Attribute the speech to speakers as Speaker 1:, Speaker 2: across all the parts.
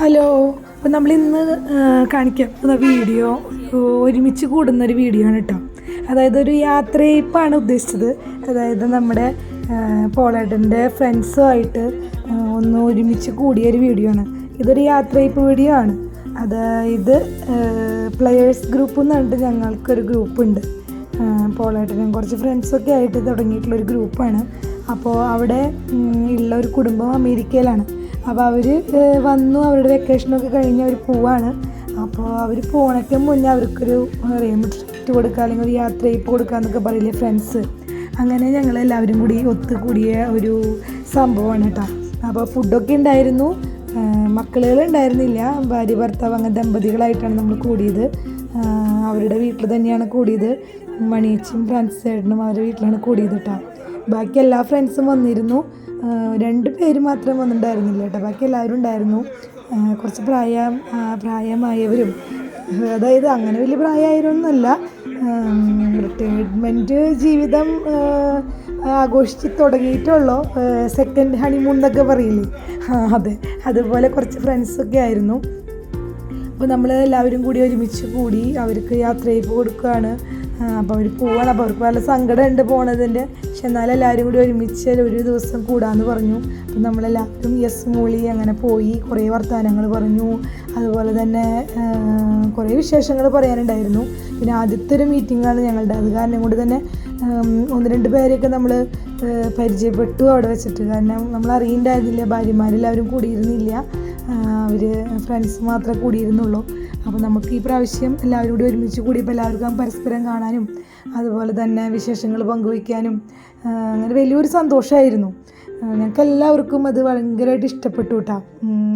Speaker 1: Hello അപ്പോൾ നമ്മൾ ഇന്ന് കാണിക്കാൻ പോകുന്ന വീഡിയോ ഒരുമിച്ച് കൂടുന്ന ഒരു വീഡിയോ ആണ് കേട്ടോ അതായത് ഒരു യാത്രയപ്പാണ് ഉദ്ദേശിച്ചത്. അതായത് നമ്മുടെ പോളേട്ടന്റെ ഫ്രണ്ട്സുമായിട്ട് ഒന്ന് ഒരുമിച്ച് കൂടിയ ഒരു വീഡിയോ ആണ്. ഇതൊരു യാത്രയപ്പ് വീഡിയോ ആണ്. അതായത് പ്ലെയേഴ്സ് ഗ്രൂപ്പ് എന്ന് പറഞ്ഞിട്ട് ഞങ്ങൾക്കൊരു ഗ്രൂപ്പുണ്ട് പോളേട്ടനും കുറച്ച് ഫ്രണ്ട്സൊക്കെ ആയിട്ട് തുടങ്ങിയിട്ടുള്ളൊരു ഗ്രൂപ്പാണ് അപ്പോൾ അവിടെ ഉള്ള ഒരു കുടുംബം അമേരിക്കയിലാണ്. അപ്പോൾ അവർ വന്നു. അവരുടെ വെക്കേഷനൊക്കെ കഴിഞ്ഞ് അവർ പോവാണ്. അപ്പോൾ അവർ പോണയ്ക്ക് മുന്നേ അവർക്കൊരു പറയുമ്പോൾ ട്രിപ്പ് കൊടുക്കുക അല്ലെങ്കിൽ ഒരു യാത്രയപ്പ് കൊടുക്കുക എന്നൊക്കെ പറയില്ലേ ഫ്രണ്ട്സ് അങ്ങനെ ഞങ്ങൾ എല്ലാവരും കൂടി ഒത്തുകൂടിയ ഒരു സംഭവമാണ് കേട്ടോ. അപ്പോൾ ഫുഡൊക്കെ ഉണ്ടായിരുന്നു. മക്കളുകൾ ഉണ്ടായിരുന്നില്ല. ഭാര്യ ഭർത്താവ് അങ്ങനെ ദമ്പതികളായിട്ടാണ് നമ്മൾ കൂടിയത്. അവരുടെ വീട്ടിൽ തന്നെയാണ് കൂടിയത്. മണിയച്ചും ഫ്രണ്ട്സ് ചേട്ടനും അവരുടെ വീട്ടിലാണ് കൂടിയത് കേട്ടോ. ബാക്കി എല്ലാ ഫ്രണ്ട്സും വന്നിരുന്നു. രണ്ട് പേര് മാത്രം വന്നിട്ടുണ്ടായിരുന്നില്ല കേട്ടോ. ബാക്കി എല്ലാവരും ഉണ്ടായിരുന്നു. കുറച്ച് പ്രായം പ്രായമായവരും. അതായത് അങ്ങനെ വലിയ പ്രായമായവരൊന്നുമല്ല. റിട്ടയർമെന്റ് ജീവിതം ആഘോഷിച്ച് തുടങ്ങിയിട്ടുള്ളൂ. സെക്കൻഡ് ഹണിമൂൺ എന്നൊക്കെ പറയില്ലേ? അതെ. അതുപോലെ കുറച്ച് ഫ്രണ്ട്സൊക്കെ ആയിരുന്നു. അപ്പോൾ നമ്മൾ എല്ലാവരും കൂടി ഒരുമിച്ച് കൂടി അവർക്ക് യാത്രയപ്പ് കൊടുക്കുകയാണ്. അപ്പോൾ അവർ പോവാണ്. അപ്പോൾ അവർക്ക് നല്ല സങ്കടമുണ്ട് പോണതിന്റെ പക്ഷെ എന്നാലും എല്ലാവരും കൂടി ഒരുമിച്ച് ഒരു ദിവസം കൂടാന്ന് പറഞ്ഞു. അപ്പം നമ്മളെല്ലാവരും യെസ് മൂളി അങ്ങനെ പോയി. കുറേ വർത്തമാനങ്ങൾ പറഞ്ഞു. അതുപോലെ തന്നെ കുറേ വിശേഷങ്ങൾ പറയാനുണ്ടായിരുന്നു. പിന്നെ ആദ്യത്തെ ഒരു മീറ്റിംഗാണ് ഞങ്ങളുടെ. അത് കാരണം കൊണ്ട് തന്നെ ഒന്ന് രണ്ട് പേരെയൊക്കെ നമ്മൾ പരിചയപ്പെട്ടു അവിടെ വെച്ചിട്ട്. കാരണം നമ്മൾ അറിയണ്ടായിരുന്നില്ല. ഭാര്യമാരെല്ലാവരും കൂടിയിരുന്നില്ല. അവർ ഫ്രണ്ട്സ് മാത്രമേ കൂടിയിരുന്നുള്ളൂ. അപ്പോൾ നമുക്ക് ഈ പ്രാവശ്യം എല്ലാവരും കൂടി ഒരുമിച്ച് കൂടിയപ്പോൾ എല്ലാവർക്കും പരസ്പരം കാണാനും അതുപോലെ തന്നെ വിശേഷങ്ങൾ പങ്കുവയ്ക്കാനും അങ്ങനെ വലിയൊരു സന്തോഷമായിരുന്നു ഞങ്ങൾക്ക് എല്ലാവർക്കും അത് ഭയങ്കരമായിട്ട് ഇഷ്ടപ്പെട്ടു കേട്ടോ.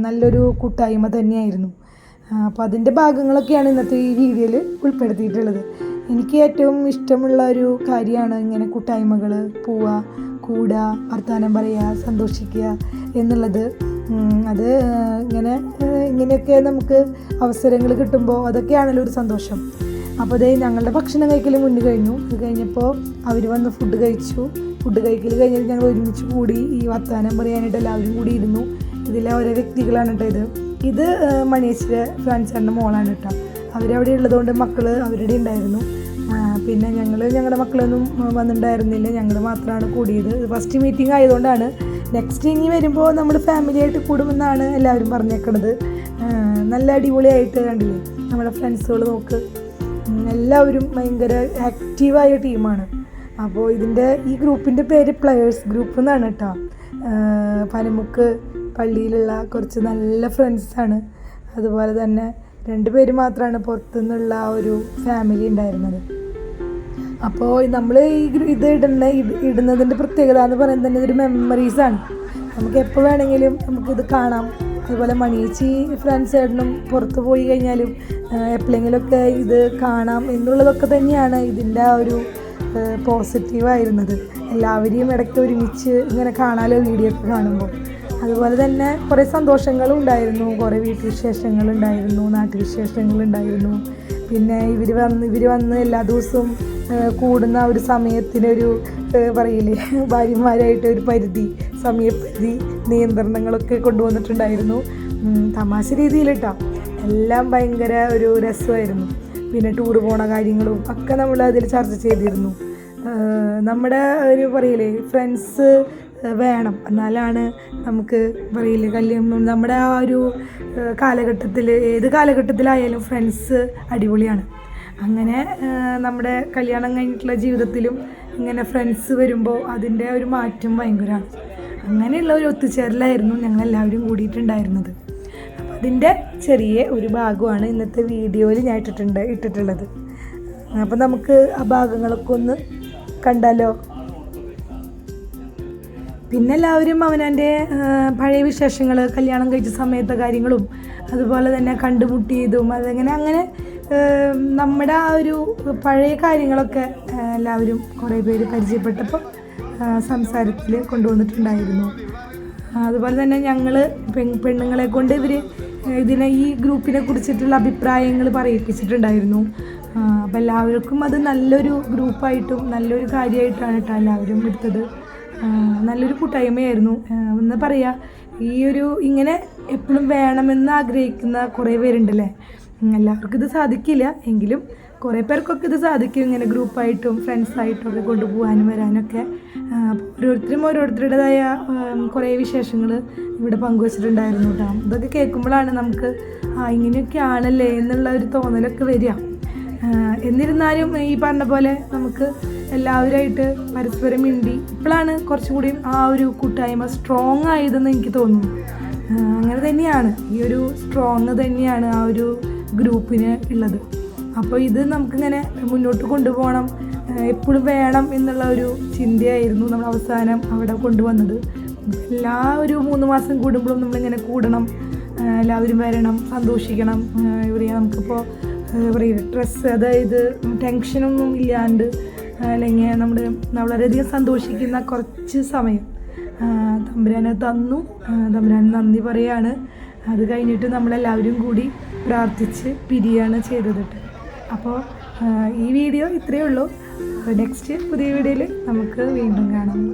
Speaker 1: നല്ലൊരു കൂട്ടായ്മ തന്നെയായിരുന്നു. അപ്പോൾ അതിന്റെ ഭാഗങ്ങളൊക്കെയാണ് ഇന്നത്തെ ഈ വീഡിയോയിൽ ഉൾപ്പെടുത്തിയിട്ടുള്ളത്. എനിക്ക് ഏറ്റവും ഇഷ്ടമുള്ള ഒരു കാര്യമാണ് ഇങ്ങനെ കൂട്ടായ്മകൾ പോവുക കൂടുക വർത്തമാനം പറയുക സന്തോഷിക്കുക എന്നുള്ളത്. അത് ഇങ്ങനെ ഇങ്ങനെയൊക്കെ നമുക്ക് അവസരങ്ങൾ കിട്ടുമ്പോൾ അതൊക്കെയാണല്ലോ ഒരു സന്തോഷം. അപ്പോൾ അതേ ഞങ്ങളുടെ ഭക്ഷണം കഴിക്കൽ മുന്നിൽ കഴിഞ്ഞു. അത് കഴിഞ്ഞപ്പോൾ അവർ വന്ന് ഫുഡ് കഴിച്ചു. ഫുഡ് കഴിക്കൽ കഴിഞ്ഞാൽ ഞങ്ങൾ ഒരുമിച്ച് കൂടി ഈ വർത്തമാനം പറയാനായിട്ട് എല്ലാവരും കൂടി ഇരുന്നു. ഇതിലെ ഓരോ വ്യക്തികളാണ് കേട്ടോ ഇത്. ഇത് മണീശ്വര ഫ്രാൻസാറിന്റെ മോളാണ് കേട്ടോ അവരവിടെ ഉള്ളതുകൊണ്ട് മക്കൾ അവരുടെ ഉണ്ടായിരുന്നു. പിന്നെ ഞങ്ങൾ ഞങ്ങളുടെ മക്കളൊന്നും വന്നിട്ടുണ്ടായിരുന്നില്ല. ഞങ്ങൾ മാത്രമാണ് കൂടിയത്. ഫസ്റ്റ് മീറ്റിംഗ് ആയതുകൊണ്ടാണ് നെക്സ്റ്റ് ഇനി വരുമ്പോൾ നമ്മൾ ഫാമിലി ആയിട്ട് കൂടുമെന്നാണ് എല്ലാവരും പറഞ്ഞേക്കണത്. നല്ല അടിപൊളിയായിട്ട് കണ്ടില്ലേ? നമ്മുടെ ഫ്രണ്ട്സുകൾ നോക്ക്. എല്ലാവരും ഭയങ്കര ആക്റ്റീവായ ടീമാണ് അപ്പോൾ ഇതിന്റെ ഈ ഗ്രൂപ്പിന്റെ പേര് പ്ലെയേഴ്സ് ഗ്രൂപ്പ് എന്നാണ് കേട്ടോ പനമുക്ക് പള്ളിയിലുള്ള കുറച്ച് നല്ല ഫ്രണ്ട്സാണ് അതുപോലെ തന്നെ രണ്ട് പേര് മാത്രമാണ് പുറത്തുനിന്നുള്ള ഒരു ഫാമിലി ഉണ്ടായിരുന്നത്. അപ്പോൾ നമ്മൾ ഈ ഇത് ഇടുന്ന ഇടുന്നതിന്റെ പ്രത്യേകത എന്ന് പറയുന്നത് തന്നെ ഇതൊരു മെമ്മറീസാണ് നമുക്ക് എപ്പോൾ വേണമെങ്കിലും നമുക്കിത് കാണാം. അതുപോലെ മണിയേച്ചി ഫ്രണ്ട്സ് ആയിട്ടും പുറത്ത് പോയി കഴിഞ്ഞാലും എപ്പോഴെങ്കിലുമൊക്കെ ഇത് കാണാം എന്നുള്ളതൊക്കെ തന്നെയാണ് ഇതിന്റെ ആ ഒരു പോസിറ്റീവായിരുന്നത് എല്ലാവരെയും ഇടയ്ക്ക് ഒരുമിച്ച് ഇങ്ങനെ കാണാലോ വീഡിയോ ഒക്കെ കാണുമ്പോൾ അതുപോലെ തന്നെ കുറേ സന്തോഷങ്ങളും ഉണ്ടായിരുന്നു. കുറേ വീട്ടുവിശേഷങ്ങളുണ്ടായിരുന്നു നാട്ടുവിശേഷങ്ങളുണ്ടായിരുന്നു പിന്നെ ഇവർ വന്ന് ഇവർ വന്ന് എല്ലാ ദിവസവും കൂടുന്ന ഒരു സമയത്തിനൊരു പറയില്ലേ ഭാര്യമാരായിട്ട് ഒരു പരിധി സമയപരിധി നിയന്ത്രണങ്ങളൊക്കെ കൊണ്ടുവന്നിട്ടുണ്ടായിരുന്നു. തമാശ രീതിയിൽ കേട്ടോ എല്ലാം ഭയങ്കര ഒരു രസമായിരുന്നു. പിന്നെ ടൂർ പോണ കാര്യങ്ങളും ഒക്കെ നമ്മൾ അതിൽ ചർച്ച ചെയ്തിരുന്നു. നമ്മുടെ ഒരു പറയില്ലേ ഫ്രണ്ട്സ് വേണം. എന്നാലാണ് നമുക്ക് പറയില്ലേ കല്യാണം നമ്മുടെ ആ ഒരു കാലഘട്ടത്തിൽ ഏത് കാലഘട്ടത്തിലായാലും ഫ്രണ്ട്സ് അടിപൊളിയാണ്. അങ്ങനെ നമ്മുടെ കല്യാണം കഴിഞ്ഞിട്ടുള്ള ജീവിതത്തിലും ഇങ്ങനെ ഫ്രണ്ട്സ് വരുമ്പോൾ അതിന്റെ ഒരു മാറ്റം ഭയങ്കരമാണ് അങ്ങനെയുള്ള ഒരു ഒത്തുചേരലായിരുന്നു ഞങ്ങളെല്ലാവരും കൂടിയിട്ടുണ്ടായിരുന്നത്. അപ്പോൾ അതിന്റെ ചെറിയ ഒരു ഭാഗമാണ് ഇന്നത്തെ വീഡിയോയിൽ ഞാൻ ഇട്ടിട്ടുണ്ട് ഇട്ടിട്ടുള്ളത്. അപ്പോൾ നമുക്ക് ആ ഭാഗങ്ങളൊക്കെ ഒന്ന് കണ്ടാലോ? പിന്നെ എല്ലാവരും അവനവന്റെ പഴയ വിശേഷങ്ങൾ കല്യാണം കഴിച്ച സമയത്തെ കാര്യങ്ങളും അതുപോലെ തന്നെ കണ്ടുമുട്ടിയതും അതങ്ങനെ അങ്ങനെ നമ്മുടെ ആ ഒരു പഴയ കാര്യങ്ങളൊക്കെ എല്ലാവരും കുറേ പേര് പരിചയപ്പെട്ടപ്പോൾ സംസാരത്തിൽ കൊണ്ടുവന്നിട്ടുണ്ടായിരുന്നു. അതുപോലെ തന്നെ ഞങ്ങൾ പെൺ പെണ്ണുങ്ങളെ കൊണ്ട് ഇവർ ഇതിനെ ഈ ഗ്രൂപ്പിനെ കുറിച്ചിട്ടുള്ള അഭിപ്രായങ്ങൾ പറയിപ്പിച്ചിട്ടുണ്ടായിരുന്നു. അപ്പം എല്ലാവർക്കും അത് നല്ലൊരു ഗ്രൂപ്പായിട്ടും നല്ലൊരു കാര്യമായിട്ടാണ് കേട്ടോ എല്ലാവരും എടുത്തത്. നല്ലൊരു കൂട്ടായ്മയായിരുന്നു. എന്ന് പറയാം ഈ ഒരു ഇങ്ങനെ എപ്പോഴും വേണമെന്ന് ആഗ്രഹിക്കുന്ന കുറേ പേരുണ്ടല്ലേ? എല്ലാവർക്കും ഇത് സാധിക്കില്ല. എങ്കിലും കുറേ പേർക്കൊക്കെ ഇത് സാധിക്കും ഇങ്ങനെ ഗ്രൂപ്പായിട്ടും ഫ്രണ്ട്സായിട്ടും ഒക്കെ കൊണ്ടുപോകാനും വരാനൊക്കെ. ഓരോരുത്തരും ഓരോരുത്തരുടേതായ കുറേ വിശേഷങ്ങൾ ഇവിടെ പങ്കുവച്ചിട്ടുണ്ടായിരുന്നു കേട്ടോ. ഇതൊക്കെ കേൾക്കുമ്പോഴാണ് നമുക്ക് ആ ഇങ്ങനെയൊക്കെ ആണല്ലേ എന്നുള്ള ഒരു തോന്നലൊക്കെ വരിക. എന്നിരുന്നാലും ഈ പറഞ്ഞ പോലെ നമുക്ക് എല്ലാവരുമായിട്ട് പരസ്പരം മിണ്ടി ഇപ്പോഴാണ് കുറച്ചുകൂടി ആ ഒരു കൂട്ടായ്മ സ്ട്രോങ് ആയതെന്ന് എനിക്ക് തോന്നുന്നു. അങ്ങനെ തന്നെയാണ്. ഈ ഒരു സ്ട്രോങ് തന്നെയാണ് ആ ഒരു ഗ്രൂപ്പിന് ഉള്ളത്. അപ്പോൾ ഇത് നമുക്കിങ്ങനെ മുന്നോട്ട് കൊണ്ടുപോകണം. എപ്പോഴും വേണം എന്നുള്ള ഒരു ചിന്തയായിരുന്നു നമ്മൾ അവസാനം അവിടെ കൊണ്ടുവന്നത്. എല്ലാ ഒരു മൂന്ന് മാസം കൂടുമ്പോഴും നമ്മളിങ്ങനെ കൂടണം. എല്ലാവരും വരണം സന്തോഷിക്കണം. ഇവിടെ നമുക്കിപ്പോൾ പറയുക സ്ട്രെസ് അതായത് ടെൻഷനൊന്നും ഇല്ലാണ്ട് അല്ലെങ്കിൽ നമ്മൾ വളരെയധികം സന്തോഷിക്കുന്ന കുറച്ച് സമയം തമ്പുരാനെ തന്നു. തമ്പുരാൻ നന്ദി പറയാണ്. അത് കഴിഞ്ഞിട്ട് നമ്മളെല്ലാവരും കൂടി പ്രാർത്ഥിച്ച് പിരിയാണ് ചെയ്തതിട്ട് അപ്പോൾ ഈ വീഡിയോ ഇത്രയേ ഉള്ളൂ. നെക്സ്റ്റ് പുതിയ വീഡിയോയിൽ നമുക്ക് വീണ്ടും കാണാം.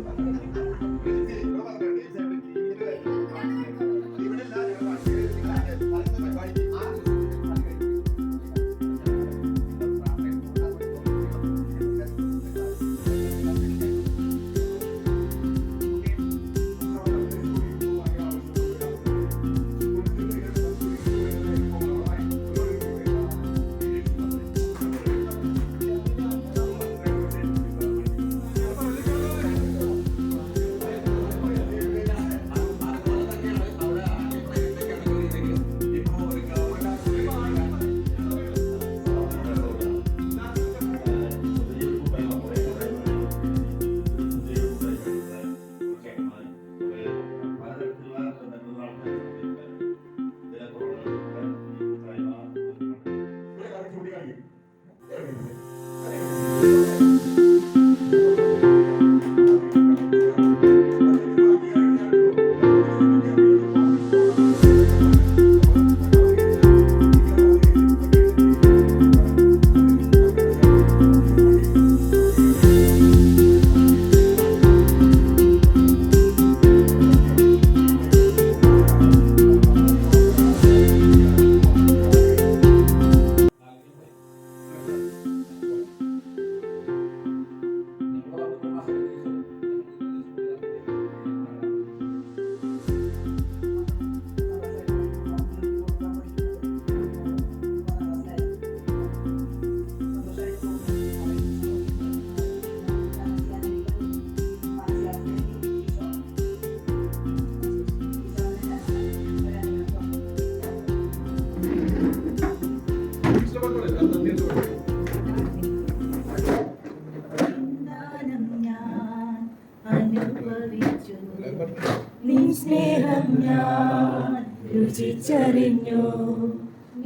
Speaker 2: നിൻ സ്നേഹം ഞാൻ രുചിച്ചറിഞ്ഞു.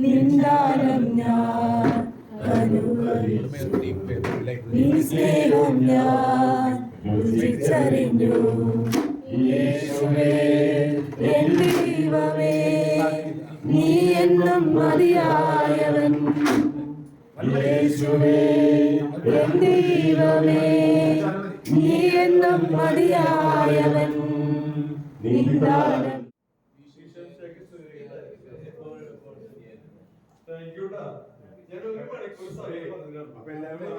Speaker 2: നിന്ദാനം ഞാൻ നീ സ്നേഹം ഞാൻ രുചിച്ചറിഞ്ഞു. എൻ ദൈവമേ നീ എന്നും മതിയായവൻ. ദൈവമേ നീ എന്നും മതിയായവൻ.
Speaker 3: അപ്പൊ എല്ലാവരും